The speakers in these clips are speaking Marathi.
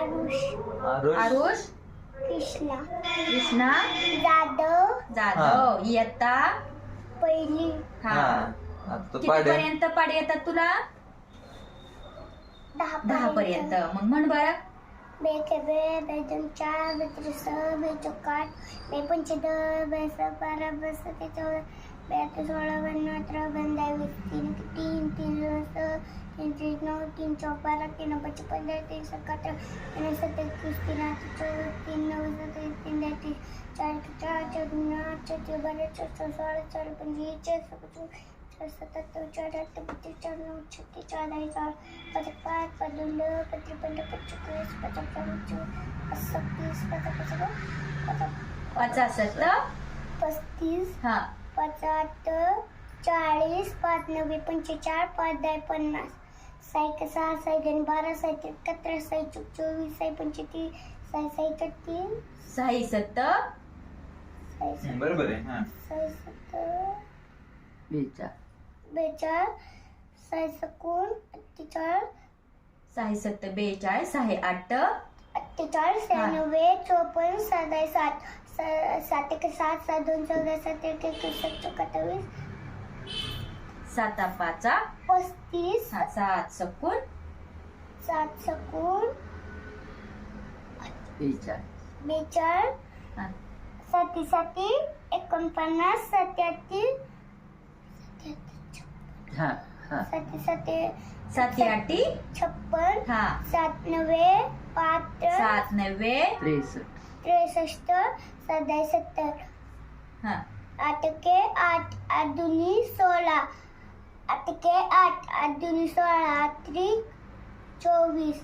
आरुष. आरुष? आरुष? कृष्णा. कृष्णा? जाधव. जाधव. इयत्ता? पहिली. हा. हा. आता तू किती पाडे. पर्यंत पाडे येतात तुला? दहा दहा पर्यंत मग म्हण बर. बेके बे बेदून चार बेत्री स बेचो काठ बे पंचे द बेस बारा बस ते चौदा सोळा बन्न अठरा बंद वीस तीन तीन तीन स तीन तीन नऊ तीन चौक बारा तीन पच्चीस पंधरा तीन सकाळ तीन सत्तेतीस तीन आठ चौदा तीन नऊ सत्तेतीस तीन तेहतीस चार चार चौदा आठ चौदा बारा चौदा सोळा चार पंचवीस चार सत्तावीस चार सत्तर चार आठ बत्तीस चार नऊ छत्तीस चार दहा चार पाच पाच पाच दोन दोन पाच पाच पंचवीस सत्तीस पस्तीस हा पाच आठ चाळीस पाच नव्वे पंचेचाळ पाच दहा पन्नास. साई सहा साई दोन बारा साई एकाहत्तर साई चौ चोवीस साई पंचेतीस साई साई छत्तीस बरोबर आहे हा. साई सत्तर. बेचाळ. बेचाळ. साई सकून अठ्ठेचाळ. साई सत्त बेचाळीस साई आठ. अठ्ठेचाळीस शहाण्णवे चोपन्न सात सात. सात एक सात सात दोन चौदा सात एक एक सात चौक अठ्ठावीस साता पाचा पस्तीस सात सकून सात सकून बेचाळ साती साती एकोणपन्नास सत्याहत्ती साती साती साती आठी छप्पन हा सात नव्हे पाच सात नव्हे त्रेसष्ट सदा सत्तर हा. आठ के आठ आठ दुनी सोळा. आठ के आठ आठ दुनी सोळा त्रिक चोवीस.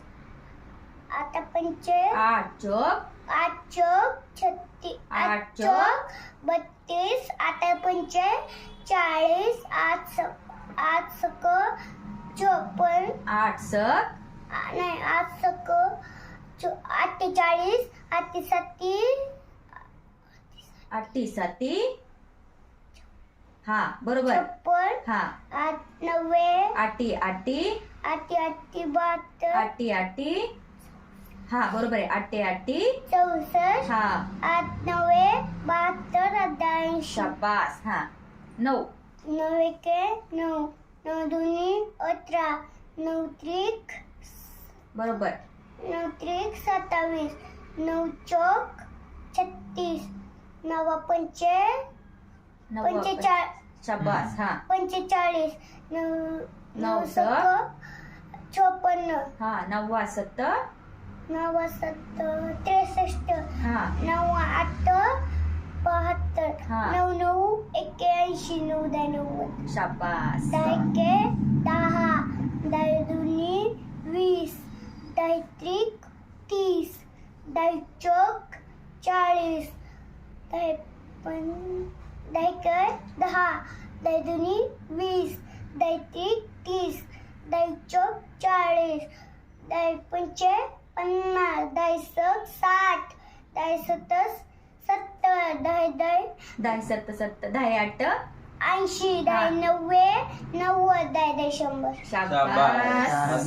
आठ पंचे. आठ चौक. आठ चौक छत्तीस आठ चौक. बत्तीस. आठ पंचे चाळीस आठ सक आठ सक चोपन्न. आठ सक. नाही आठ सक अठ्ठेचाळीस सत्ती आठी साती हा बरोबर. छप्पन हा. आठ नव्वे. आठी आठी आठ आठ बहात्तर. आठी आठी हा बरोबर आहे. आठी आठी चौसष्ट. हा. आठ नव्वे. बहात्तर अठ्ठ्याऐंशी. शाबास. हा. नऊ. नऊ एके नऊ. नऊ दोन्ही अठरा. नऊ त्रिक. बरोबर. नऊ त्रिक सत्तावीस. नऊ चौक छत्तीस. नवा पंचे नऊ पंचेचाळ शाबास हा. पंचेचाळीस. नऊ नऊ नऊ सक. सक चोपन्न. हा नववा सत्त नवा सत्त त्रेसष्ट. हा. नऊ आठ बहात्तर. हा. नऊ नऊ एक्क्याऐंशी. नऊ दहा नव्वद. शाबास. दहा एके दहा. दहा दुनी वीस. दहा त्रिक तीस दहा चौक चाळीस दहा पण दहा एक दहा दहा दुनी वीस दहा त्रिक तीस दहा चौक चाळीस दहा पंचे पन्नास दहा सक साठ दहा सत्तर सत्तर दहा दहा दहा सत्त सत्त दहा आठ ऐंशी दहा हा. नव्वे नव्वद दहा दहा शंभर. शाबास. शाबास.